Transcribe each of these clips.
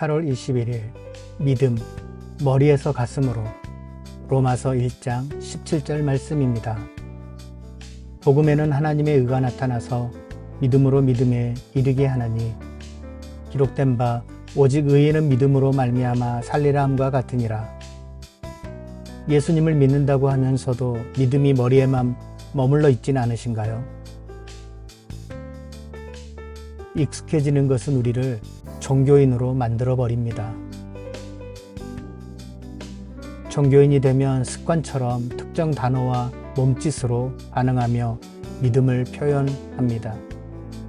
8월 21일 믿음 머리에서 가슴으로 로마서 1장 17절 말씀입니다. 복음에는 하나님의 의가 나타나서 믿음으로 믿음에 이르게 하나니 기록된 바 오직 의인은 믿음으로 말미암아 살리라 함과 같으니라. 예수님을 믿는다고 하면서도 믿음이 머리에만 머물러 있진 않으신가요? 익숙해지는 것은 우리를 종교인으로 만들어 버립니다. 종교인이 되면 습관처럼 특정 단어와 몸짓으로 반응하며 믿음을 표현합니다.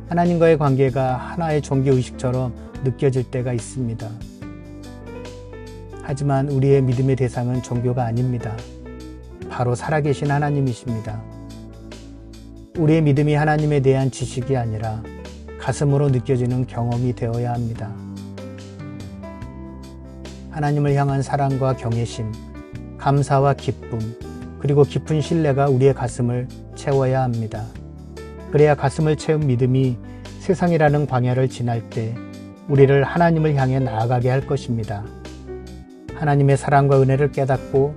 하나님과의 관계가 하나의 종교의식처럼 느껴질 때가 있습니다. 하지만 우리의 믿음의 대상은 종교가 아닙니다. 바로 살아계신 하나님이십니다. 우리의 믿음이 하나님에 대한 지식이 아니라 가슴으로 느껴지는 경험이 되어야 합니다. 하나님을 향한 사랑과 경외심, 감사와 기쁨, 그리고 깊은 신뢰가 우리의 가슴을 채워야 합니다. 그래야 가슴을 채운 믿음이 세상이라는 광야를 지날 때 우리를 하나님을 향해 나아가게 할 것입니다. 하나님의 사랑과 은혜를 깨닫고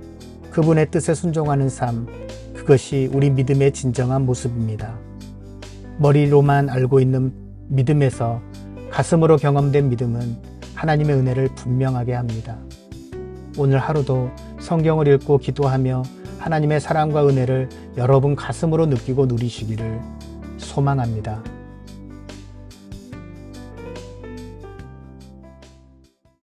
그분의 뜻에 순종하는 삶, 그것이 우리 믿음의 진정한 모습입니다. 머리로만 알고 있는 믿음에서 가슴으로 경험된 믿음은 하나님의 은혜를 분명하게 합니다. 오늘 하루도 성경을 읽고 기도하며 하나님의 사랑과 은혜를 여러분 가슴으로 느끼고 누리시기를 소망합니다.